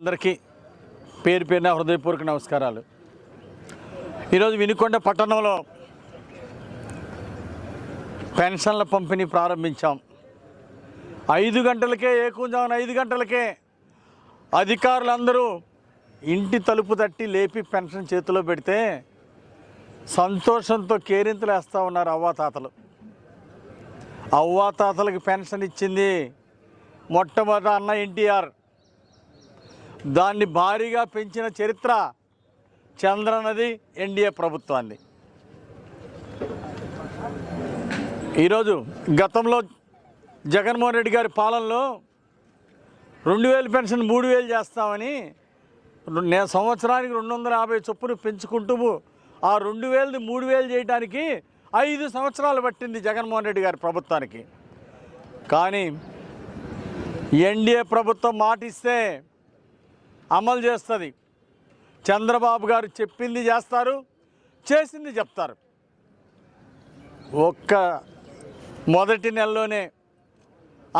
అందరికీ పేరు పేరున హృదయపూర్వక నమస్కారాలు. ఈరోజు వినుకొండ పట్టణంలో పెన్షన్ల పంపిణీ ప్రారంభించాం. ఐదు గంటలకే ఏకుంజామున ఐదు గంటలకే అధికారులందరూ ఇంటి తలుపు తట్టి లేపి పెన్షన్ చేతిలో పెడితే సంతోషంతో కేరింతలు వేస్తూ ఉన్నారు అవ్వాతాతలు అవ్వాతాతలకు పెన్షన్ ఇచ్చింది మొట్టమొదట అన్న ఎన్టీఆర్. దాన్ని భారీగా పెంచిన చరిత్ర చంద్రనది ఎన్డీఏ ప్రభుత్వాన్ని. ఈరోజు గతంలో జగన్మోహన్ రెడ్డి గారి పాలనలో రెండు వేలు పెన్షన్ మూడు వేలు చేస్తామని రు- సంవత్సరానికి రెండు వందల యాభై చొప్పున పెంచుకుంటూ ఆ రెండు వేలది మూడు వేలు చేయడానికి ఐదు సంవత్సరాలు పట్టింది జగన్మోహన్ రెడ్డి గారి ప్రభుత్వానికి. కానీ ఎన్డీఏ ప్రభుత్వం మాటిస్తే అమలు చేస్తుంది. చంద్రబాబు గారు చెప్పింది చేస్తారు చేసింది చెప్తారు. ఒక్క మొదటి నెలలోనే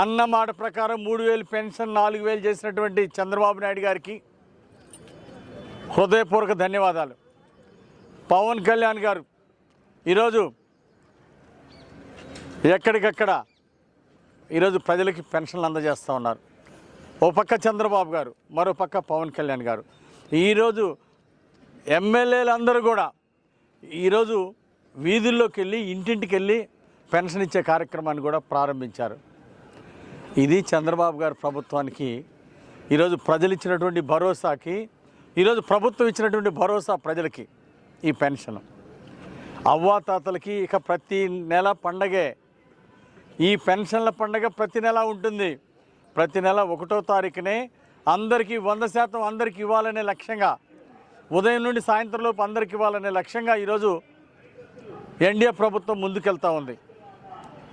అన్నమాట ప్రకారం మూడు వేలు పెన్షన్ నాలుగు వేలు చేసినటువంటి చంద్రబాబు నాయుడు గారికి హృదయపూర్వక ధన్యవాదాలు. పవన్ కళ్యాణ్ గారు ఈరోజు ఎక్కడికక్కడ ఈరోజు ప్రజలకి పెన్షన్లు అందజేస్తూ ఉన్నారు. ఓ పక్క చంద్రబాబు గారు మరో పక్క పవన్ కళ్యాణ్ గారు. ఈరోజు ఎమ్మెల్యేలు అందరూ కూడా ఈరోజు వీధుల్లోకి వెళ్ళి ఇంటింటికి వెళ్ళి పెన్షన్ ఇచ్చే కార్యక్రమాన్ని కూడా ప్రారంభించారు. ఇది చంద్రబాబు గారు ప్రభుత్వానికి ఈరోజు ప్రజలు ఇచ్చినటువంటి భరోసాకి ఈరోజు ప్రభుత్వం ఇచ్చినటువంటి భరోసా ప్రజలకి ఈ పెన్షన్. అవ్వాతాతలకి ఇక ప్రతి నెల పండగే. ఈ పెన్షన్ల పండగ ప్రతి నెల ఉంటుంది. ప్రతి నెల ఒకటో తారీఖునే అందరికీ వంద శాతం అందరికీ ఇవ్వాలనే లక్ష్యంగా ఉదయం నుండి సాయంత్రం లోపు ఇవ్వాలనే లక్ష్యంగా ఈరోజు ఎన్డీఏ ప్రభుత్వం ముందుకెళ్తా ఉంది.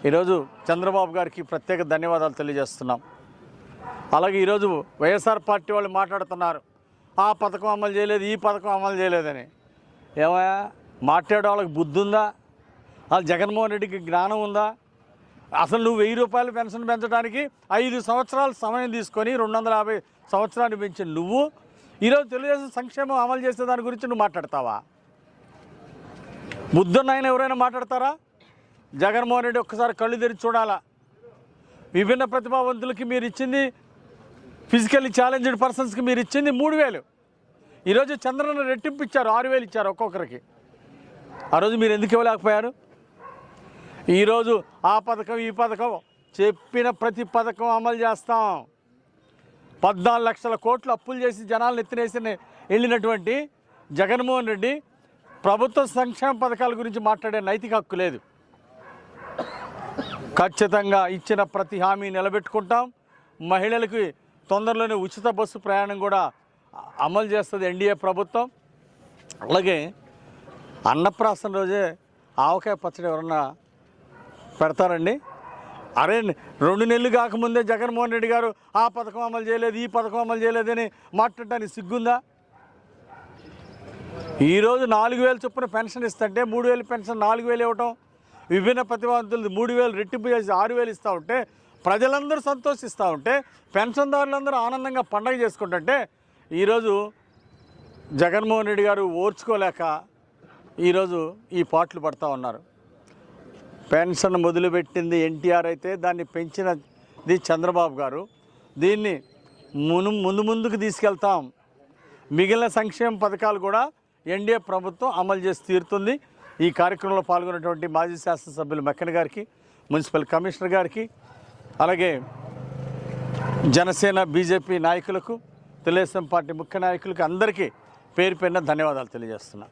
ఈరోజు చంద్రబాబు గారికి ప్రత్యేక ధన్యవాదాలు తెలియజేస్తున్నాం. అలాగే ఈరోజు వైఎస్ఆర్ పార్టీ వాళ్ళు మాట్లాడుతున్నారు. ఆ పథకం అమలు చేయలేదు ఈ పథకం అమలు చేయలేదని. ఏమయ్యా మాట్లాడే వాళ్ళకి బుద్ధి ఉందా వాళ్ళు జగన్మోహన్ రెడ్డికి జ్ఞానం ఉందా? అసలు నువ్వు వెయ్యి రూపాయలు పెన్షన్ పెంచడానికి ఐదు సంవత్సరాలు సమయం తీసుకొని రెండు వందల యాభై సంవత్సరాన్ని పెంచిన నువ్వు ఈరోజు తెలుగుదేశం సంక్షేమం అమలు చేసే దాని గురించి నువ్వు మాట్లాడతావా? బుద్ధున్న ఆయన ఎవరైనా మాట్లాడతారా? జగన్మోహన్ రెడ్డి ఒక్కసారి కళ్ళు తెరిచి చూడాలా? విభిన్న ప్రతిభావంతులకి మీరు ఇచ్చింది ఫిజికల్లీ ఛాలెంజ్డ్ పర్సన్స్కి మీరు ఇచ్చింది మూడు వేలు. ఈరోజు చంద్రన్న రెట్టింపు ఇచ్చారు ఆరు వేలు ఇచ్చారు ఒక్కొక్కరికి. ఆ రోజు మీరు ఎందుకు ఇవ్వలేకపోయారు? ఈరోజు ఆ పథకం ఈ పథకం చెప్పిన ప్రతి పథకం అమలు చేస్తాం. పద్నాలుగు లక్షల కోట్లు అప్పులు చేసి జనాలను ఎత్తినేసి వెళ్ళినటువంటి జగన్మోహన్ రెడ్డి ప్రభుత్వ సంక్షేమ పథకాల గురించి మాట్లాడే నైతిక హక్కు లేదు. ఖచ్చితంగా ఇచ్చిన ప్రతి హామీ నిలబెట్టుకుంటాం. మహిళలకి తొందరలోనే ఉచిత బస్సు ప్రయాణం కూడా అమలు చేస్తుంది ఎన్డీఏ ప్రభుత్వం. అలాగే అన్నప్రాసన రోజే ఆవకాయ పచ్చడి ఎవరన్నా పెడతారండి. అరే రెండు నెలలు కాకముందే జగన్మోహన్ రెడ్డి గారు ఆ పథకం అమలు చేయలేదు ఈ పథకం అమలు చేయలేదని మాట్లాడటానికి సిగ్గుందా? ఈరోజు నాలుగు వేలు చొప్పున పెన్షన్ ఇస్తుంటే మూడు వేలు పెన్షన్ నాలుగు వేలు ఇవ్వటం విభిన్న ప్రతిభావంతులు మూడు వేలు రెట్టింపు చేసి ఆరు వేలు ఇస్తూ ఉంటే ప్రజలందరూ సంతోషిస్తూ ఉంటే పెన్షన్దారులందరూ ఆనందంగా పండగ చేసుకుంటుంటే ఈరోజు జగన్మోహన్ రెడ్డి గారు ఓర్చుకోలేక ఈరోజు ఈ పాటలు పడతా ఉన్నారు. పెన్షన్ మొదలుపెట్టింది ఎన్టీఆర్ అయితే దాన్ని పెంచినది చంద్రబాబు గారు. దీన్ని మును ముందు ముందుకు తీసుకెళ్తాం. మిగిలిన సంక్షేమ పథకాలు కూడా ఎన్డీఏ ప్రభుత్వం అమలు చేసి తీరుతుంది. ఈ కార్యక్రమంలో పాల్గొన్నటువంటి మాజీ శాసనసభ్యులు మెక్కన్ గారికి మున్సిపల్ కమిషనర్ గారికి అలాగే జనసేన బీజేపీ నాయకులకు తెలుగుదేశం పార్టీ ముఖ్య నాయకులకు అందరికీ పేరు పేరున ధన్యవాదాలు తెలియజేస్తున్నా.